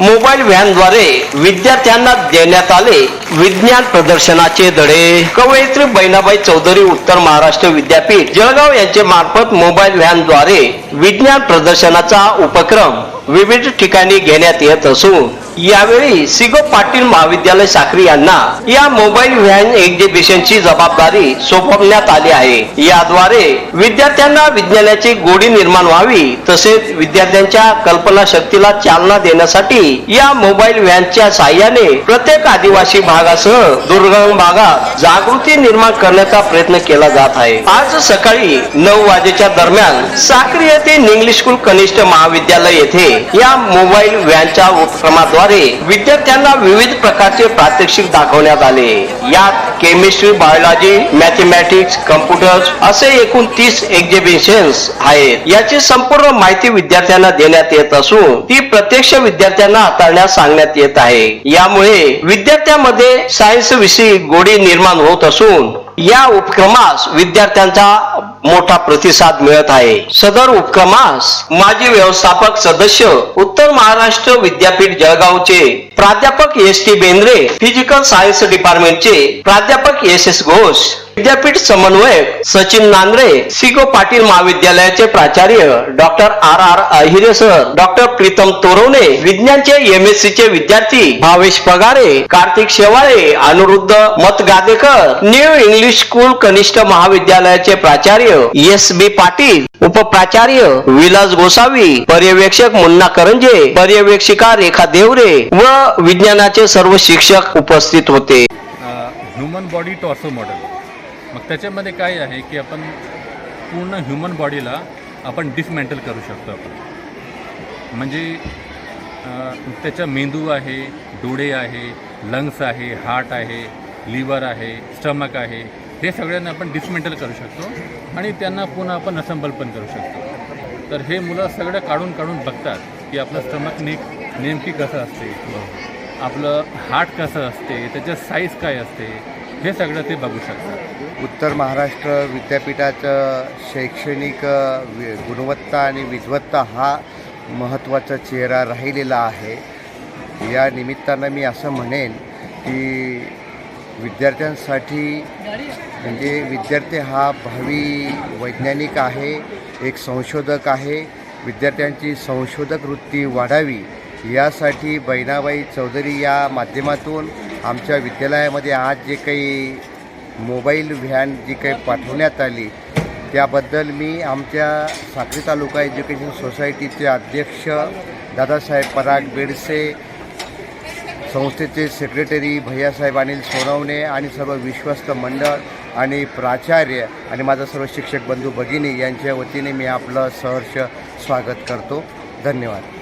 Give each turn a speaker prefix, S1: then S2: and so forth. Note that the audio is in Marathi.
S1: मोबाईल व्हॅनद्वारे विद्यार्थ्यांना देण्यात आले विज्ञान प्रदर्शनाचे धडे. कवयित्री बहिणाबाई चौधरी उत्तर महाराष्ट्र विद्यापीठ जळगाव यांचे मार्फत मोबाईल व्हॅनद्वारे विज्ञान प्रदर्शनाचा उपक्रम विविध ठिकाणी घेण्यात येत असून यावेळी सिगो पाटील महाविद्यालय साखरी यांना या मोबाईल व्हॅन एक्झिबिशनची जबाबदारी सोपवण्यात आली आहे. याद्वारे विद्यार्थ्यांना विज्ञानाची गोडी निर्माण व्हावी तसेच विद्यार्थ्यांच्या कल्पना शक्तीला चालना देण्यासाठी या मोबाईल व्हॅनच्या साह्याने प्रत्येक आदिवासी भागासह दुर्गम भागात जागृती निर्माण करण्याचा प्रयत्न केला जात आहे. आज सकाळी नऊ वाजेच्या दरम्यान साक्री येथे इंग्लिश स्कूल कनिष्ठ महाविद्यालय येथे या मोबाईल व्हॅनच्या उपक्रमाद्वारे विद्यार्थ्यांना विविध प्रकारचे प्रात्यक्षिक दाखवण्यात आले. यात केमिस्ट्री बायोलॉजी मॅथमॅटिक्स कम्प्युटर्स असे एकूण तीस एक्झिबिशन्स आहेत. याची संपूर्ण माहिती विद्यार्थ्यांना देण्यात येत असून ती प्रत्यक्ष विद्यार्थ्यांना हाताळण्यास सांगण्यात येत आहे. यामुळे विद्यार्थ्यांमध्ये सायन्स विषयी गोडी निर्माण होत असून या उपक्रमास विद्यार्थ्यांचा मोठा प्रतिसाद मिळत आहे. सदर उपक्रमास माजी व्यवस्थापक सदस्य उत्तर महाराष्ट्र विद्यापीठ जळगावचे प्राध्यापक S T Bendre physical science डिपार्टमेंटचे प्राध्यापक एस एस घोष विद्यापीठ समन्वयक सचिन नांद्रे सिगो पाटील महाविद्यालयाचे प्राचार्य doctor R R Ahire sir doctor Pritam Torwane विज्ञानचे M S C चे विद्यार्थी Bhavesh Pagare Kartik Shewale Anuruddha Matgadekar new English school कनिष्ठ महाविद्यालयाचे प्राचार्य एस बी पाटील उपप्राचार्य विलास गोसावी पर्यवेक्षक मुन्ना करंजे पर्यवेक्षिका रेखा देवरे व विज्ञानाचे सर्व शिक्षक उपस्थित होते.
S2: ह्युमन बॉडी टॉर्सो मॉडेल मग त्याच्यामध्ये काय आहे की आपण पूर्ण ह्युमन बॉडीला आपण डिसमेंटल करू शकतो आपण. म्हणजे त्याच्या मेंदू आहे डोळे आहे लंग्स आहे हार्ट आहे लिव्हर आहे स्टमक आहे हे सगळ्यांना आपण डिसमेंटल करू शकतो आणि त्यांना पुन्हा आपण असेंबल पण करू शकतो. तर हे मुलं सगळं काढून काढून बघतात की आपलं स्टमक ने नेमकी कसं असते आपलं हार्ट कसं असते त्याचं साईज काय असते हे सगळं ते बघू शकतात.
S3: उत्तर महाराष्ट्र विद्यापीठाचं शैक्षणिक वि- गुणवत्ता आणि विद्वत्ता हा महत्त्वाचा चेहरा राहिलेला आहे. या निमित्तानं मी असं म्हणेन की विद्यार्थ्यांसाठी म्हणजे विद्यार्थी हा भावी वैज्ञानिक आहे एक संशोधक आहे. विद्यार्थ्यांची संशोधक वृत्ती वाढावी यासाठी बहिणाबाई चौधरी या माध्यमातून आमच्या विद्यालयामध्ये आज जे काही मोबाईल व्हॅन जी काही पाठवण्यात आली त्याबद्दल मी आमच्या साक्री तालुका एज्युकेशन सोसायटीचे अध्यक्ष दादासाहेब पराग बेडसे संस्थेचे सेक्रेटरी भैयासाहेब अनिल सोनवणे आणि सर्व विश्वस्त मंडळ आणि प्राचार्य आणि माझा सर्व शिक्षक बंधू भगिनी यांच्या वतीने मी आपलं सहर्ष स्वागत करतो. धन्यवाद.